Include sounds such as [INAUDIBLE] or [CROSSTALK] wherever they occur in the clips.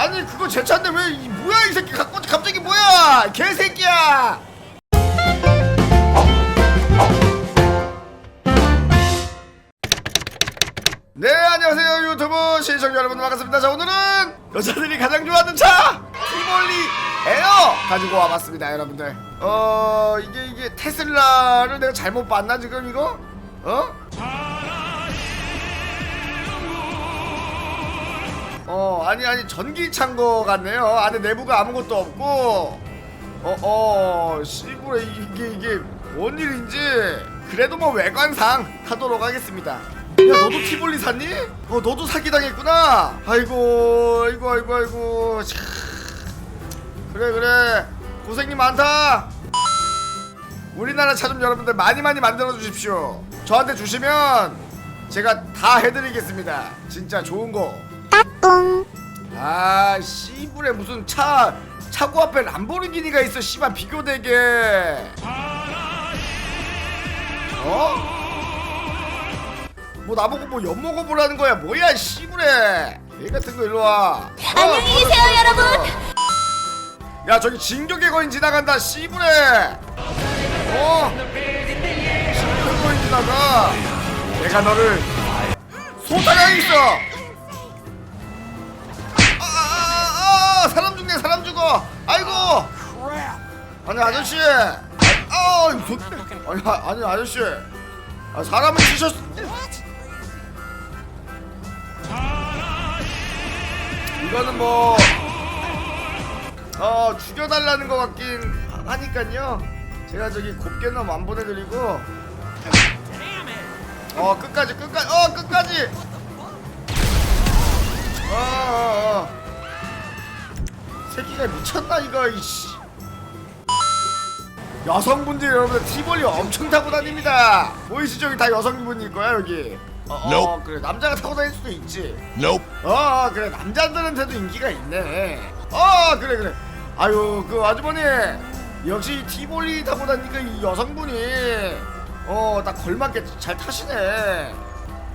아니 그거 제 차인데 왜 이- 뭐야 이 새끼. 갖고 갑자기 뭐야. 개새끼야. 네 안녕하세요 유튜브 시청자 여러분 반갑습니다. 자 오늘은 여자들이 가장 좋아하는 차 티몰리 에어 가지고 와봤습니다 여러분들. 어 이게 이게 테슬라를 내가 잘못 봤나 지금 이거? 어? 어 아니 아니 전기차인 거 같네요. 안에 내부가 아무것도 없고. 어어 시골에 이게 이게 뭔 일인지. 그래도 뭐 외관상 타도록 하겠습니다. 야 너도 티볼리 샀니? 어 너도 사기당했구나. 아이고 아이고 아이고 아이고. 참. 그래 그래. 고생이 많다. 우리나라 차 좀 여러분들 많이 많이 만들어 주십시오. 저한테 주시면 제가 다 해드리겠습니다. 진짜 좋은 거 아, 씨불에 무슨 차 차고 앞에 람보르기니가 있어, 씨발 비교되게. 어? 뭐 나보고 뭐 엿먹어 보라는 거야? 뭐야, 씨불에. 얘 같은 거 일로 와. 안녕히 어, 계세요, 꺼져, 여러분. 꺼져. 야, 저기 진격의 거인 지나간다, 씨불에. 어? 진격의 거인 지나가. 내가 너를 있어. 죽어 아이고. 아니 아저씨. 아 이거 소- 아니 아, 아니 아저씨. 아, 사람을 치셨 이거는 뭐 어, 죽여달라는 것 같긴 하니까요. 제가 저기 곱게는 안 보내드리고. 어 끝까지 끝까지 어 끝까지! 어, 어, 어. 새끼가 미쳤다 이거 이씨. 여성분들 여러분들 티볼리 엄청 타고 다닙니다. 보이시죠? 여기 다 여성분일 거야 여기. 어, 어 Nope. 그래 남자가 타고 다닐 수도 있지. Nope. 어, 어 그래 남자들한테도 인기가 있네. 어 그래 그래. 아유 그 아주머니 역시 티볼리 타고 다니니까 이 여성분이 어딱 걸맞게 잘 타시네.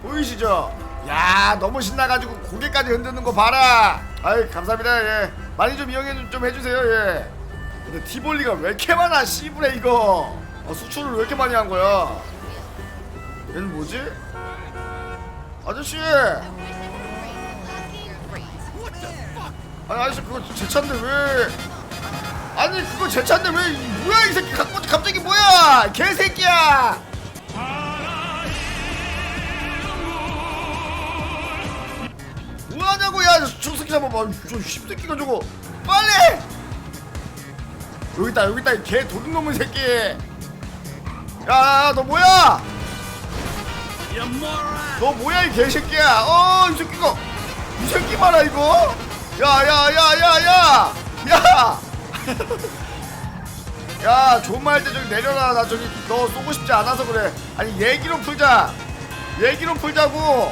보이시죠? 야 너무 신나가지고 고개까지 흔드는 거 봐라. 아이 감사합니다. 예 많이 좀 이용해 좀- 좀 해주세요. 예. 근데 티볼리가 왜 이렇게 많아 씨부레 이거. 어, 수출을 왜 이렇게 많이 한 거야? 얘는 뭐지? 아저씨. 아니 아저씨 그거 제 차인데 왜? 아니 그거 제 차인데 왜 이- 뭐야 이 새끼 갑자기 뭐야 개새끼야! 잡아봐. 저 씹새끼가 저거. 빨리! 여기 있다 여기 있다. 이개 도둑놈의 새끼. 야너 뭐야? 너 뭐야 이 개새끼야? 어 이 새끼가 이 새끼 봐라 이거. 야야야야야. 야! [LAUGHS] 야 좋은 말할때 저기 내려라. 나 저기 너 쏘고 싶지 않아서 그래. 아니 얘기로 풀자. 얘기로 풀자고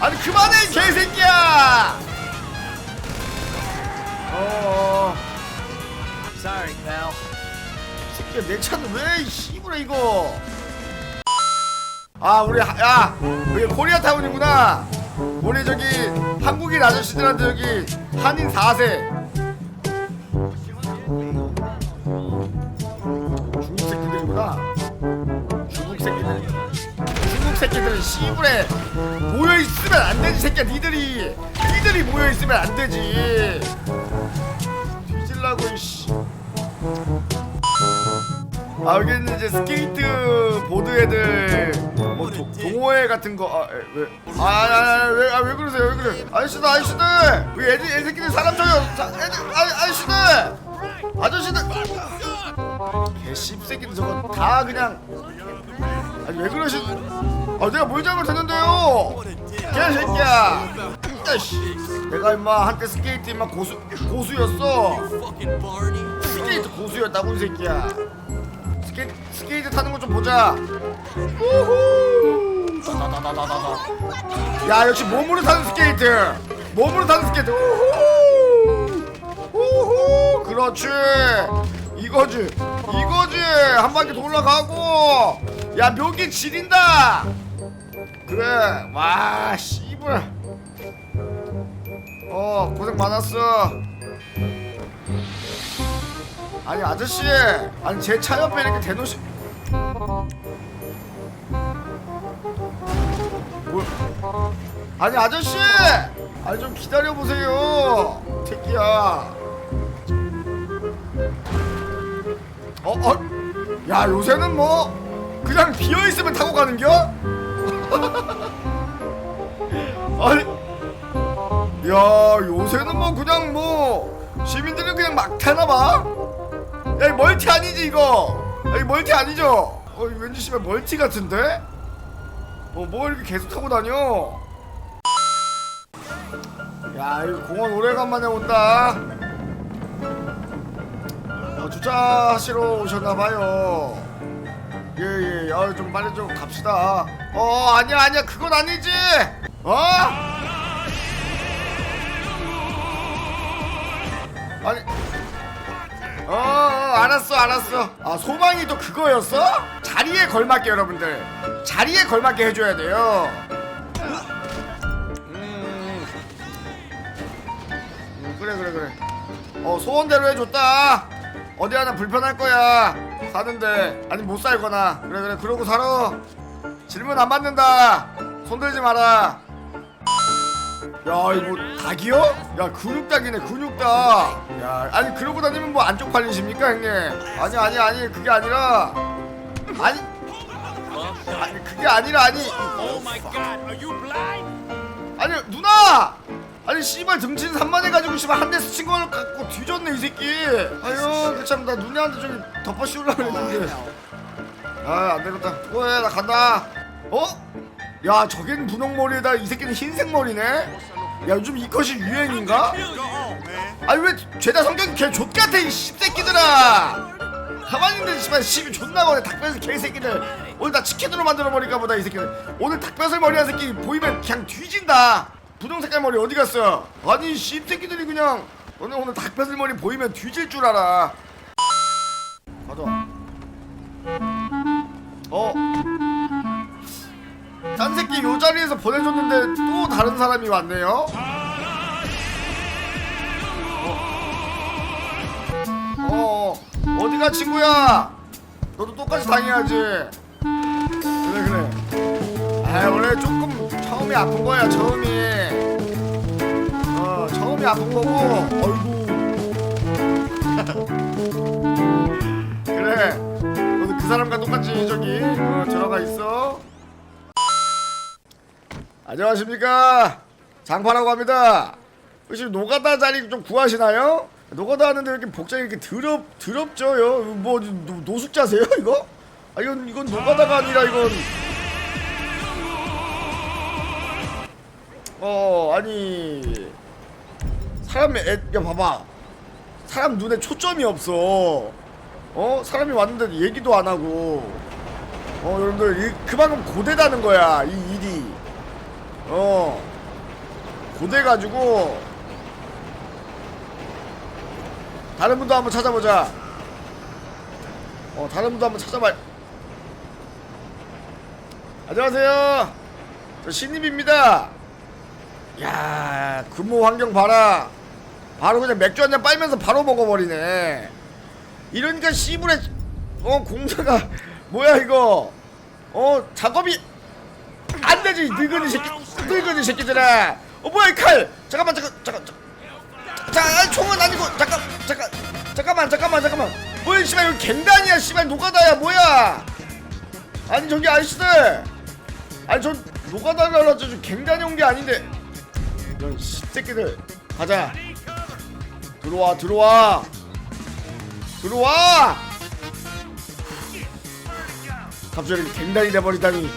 아니 그만해 이 개새끼야! 어 Sorry, pal. 새끼야 내 차는 왜이 씨부래 이거? 아 우리 하- 야 여기 코리아타운이구나. 우리 저기 한국인 아저씨들한테 여기 한인 4세 중국 새끼들은 씨부래 모여 있으면 안 되지 새끼야. 니들이 니들이 모여 있으면 안 되지. 뒤질라고 이씨. 아 여기는 이제 스케이트 보드 애들 뭐 도, 동호회 같은 거아왜아왜왜 아, 왜 그러세요? 왜 그래 아저씨들 아저씨들! 왜 애들 애 새끼들 사람 자, 애들 아, 아저씨들! 아저씨들! 개 씹새끼들 저거 다 그냥. 아니 왜 그러시 아 내가 뭘 잘못했는데요? 개새끼야. 야씨. 내가 임마 한때 스케이트 임마 고수 고수였어. 스케이트 고수였다고 이 새끼야. 스케이트 스케이트 타는 거 좀 보자. 우후. 야 역시 몸으로 타는 스케이트. 몸으로 타는 스케이트. 우후. 우후. 그렇지. 이거지. 이거지. 한 바퀴 돌아가고. 야 묘기 지린다 그래. 와 씨발. 어 고생 많았어. 아니 아저씨. 아니 제 차 옆에 이렇게 대놓으시 뭐 아니 아저씨! 아니 좀 기다려 보세요 새끼야. 어 어? 야 요새는 뭐 그냥 비어 있으면 타고 가는겨? [LAUGHS] 아니 야 요새는 뭐 그냥 뭐 시민들은 그냥 막 타나봐. 야이 멀티 아니지 이거. 야, 이 멀티 아니죠? 어 왠지 씨발 멀티 같은데? 어뭐 이렇게 계속 타고 다녀? 야 이거 공원 오래간만에 온다. 어, 주차하시러 오셨나봐요 예예 아, 좀 빨리 좀 갑시다. 어 아니야 아니야. 그건 아니지. 어? 아니. 어, 어 알았어 알았어. 아 소망이 또 그거였어? 자리에 걸맞게 여러분들. 자리에 걸맞게 해줘야 돼요. 음, 음, 그래 그래 그래. 어 소원대로 해줬다. 어디 하나 불편할 거야 사는데 아니 못 살거나. 그래 그래. 그러고 살아. 질문 안 받는다. 손들지 마라. 야 이거 닭이요? 야 근육닭이네 근육닭. 야 아니 그러고 다니면 뭐 안 쪽 팔리십니까 형님? 아니 아니 아니 그게 아니라. 아니. 아니 그게 아니라 아니. Oh? 아니 누나 아니 씨발 등친 산만해가지고 씨발 한대 스친 걸 갖고 뒤졌네 이 새끼. 아유 그참나 누나한테 좀 덮어 씌우려고 했는데. 아 안 되겠다. 뭐해 나 간다. 어? 야 저긴 분홍 머리에다 이 새끼는 흰색 머리네? 야 요즘 이 컷이 유행인가? 아니 왜 죄다 성격이 개 족같아 이 씹새끼들아. 가만히 있는데 씨발 씨발 존나 거네 닭뼈슬 개새끼들. 오늘 다 치킨으로 만들어 버릴까 보다 이 새끼들. 오늘 닭뼈슬 머리한 새끼 보이면 그냥 뒤진다 분홍 색깔 머리 어디 갔어 아니 씹새끼들이 그냥 오늘 오늘 닭뼈슬 머리 보이면 뒤질 줄 알아 가자 어? 딴 새끼 요 자리에서 보내줬는데 또 다른 사람이 왔네요 어, 어 어디가 친구야? 너도 똑같이 당해야지. 그래 그래. 아 원래 조금 처음이 아픈 거야 처음이. 어 처음이 아픈 거고. 어이구. [LAUGHS] 그래. 너도 그 사람과 똑같이 저기 어, 들어가 있어. 안녕하십니까 장파라고 합니다. 혹시 노가다 자리 좀 구하시나요? 노가다 하는데 왜 이렇게 복장이 이렇게 더럽 더럽죠요? 뭐 노, 노숙자세요 이거? 아 이건 이건 노가다가 아니라 이건 어 아니 사람의 애, 야 봐봐 사람 눈에 초점이 없어 어 사람이 왔는데 얘기도 안 하고 어 여러분들 이, 그만큼 고대다는 거야 이 일이 어 고대 가지고 다른 분도 한번 찾아보자. 어, 다른 분도 한번 찾아봐. 안녕하세요. 저 신입입니다. 야, 근무 환경 봐라. 바로 그냥 맥주 한 잔 빨면서 바로 먹어버리네. 이러니까 씨부레 어 공사가 [LAUGHS] 뭐야 이거? 어 작업이 안 되지 늙은이 새끼 늙은이 새끼들아. 어 뭐야 이 칼? 잠깐만 잠깐 잠깐. 자, 총은 아니고 잠깐, 잠깐, 잠깐만, 잠깐만, 잠깐만. 뭐야, 씨발 이거 갱단이야, 씨발 노가다야, 뭐야? 아니 저기 아저씨들, 아니 전 노가다를 하죠, 저 갱단이 온 게 아닌데. 이런 새끼들, 가자. 들어와, 들어와, 들어와. 갑자기 갱단이 돼버리다니.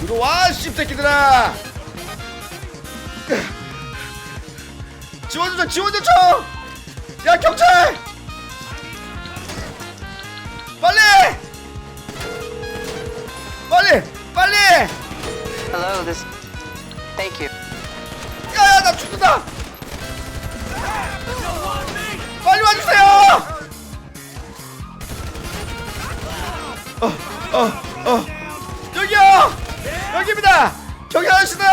들어와, 씹새끼들아. 지원조차 지원조차 야 경찰 빨리 빨리 빨리! Hello, this. Thank you. 야야 나 죽는다! 빨리 와주세요! 어 어 어. 여기요! 여기입니다! 경찰 아저씨들!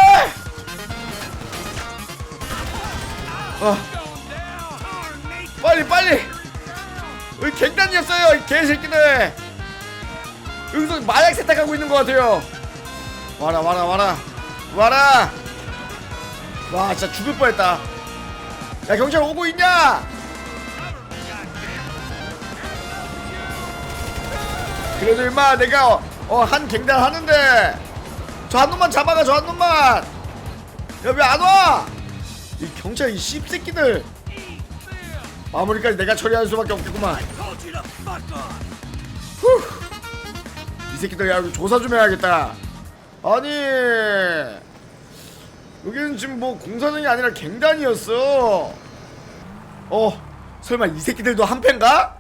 어. 빨리 빨리! 여기 갱단이었어요 이 개새끼들! 여기서 마약 세탁하고 있는 것 같아요 와라 와라 와라. 와라. 와 진짜 죽을 뻔했다. 야 경찰 오고 있냐? 그래도 임마 내가 어 한 갱단 하는데. 저 한 놈만 잡아가 저 한 놈만. 야왜안 와? 이 경찰 이 씹새끼들. 마무리까지 내가 처리할 수밖에 없겠구만. 후. 이 새끼들 야 조사 좀 해야겠다 아니 여기는 지금 뭐 공사장이 아니라 갱단이었어. 어 설마 이 새끼들도 한패인가?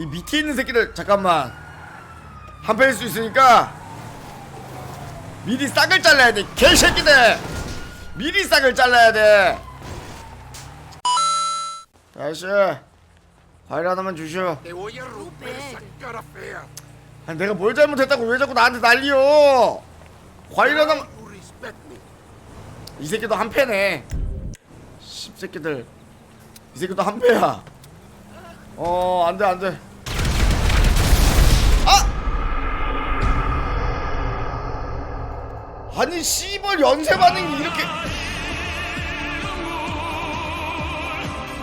이 밑에 있는 새끼들 잠깐만. 한패일 수 있으니까 미리 싹을 잘라야 돼 개새끼들! 미리 싹을 잘라야 돼. 아저씨 과일 하나만 주시오 아니 내가 뭘 잘못했다고 왜 자꾸 나한테 난리요 과일 me. 이 새끼도 한 패네. 씹새끼들. 이 새끼도 한 패야. 어 안돼 안돼. 아! 아니 씨발 연쇄 반응이 이렇게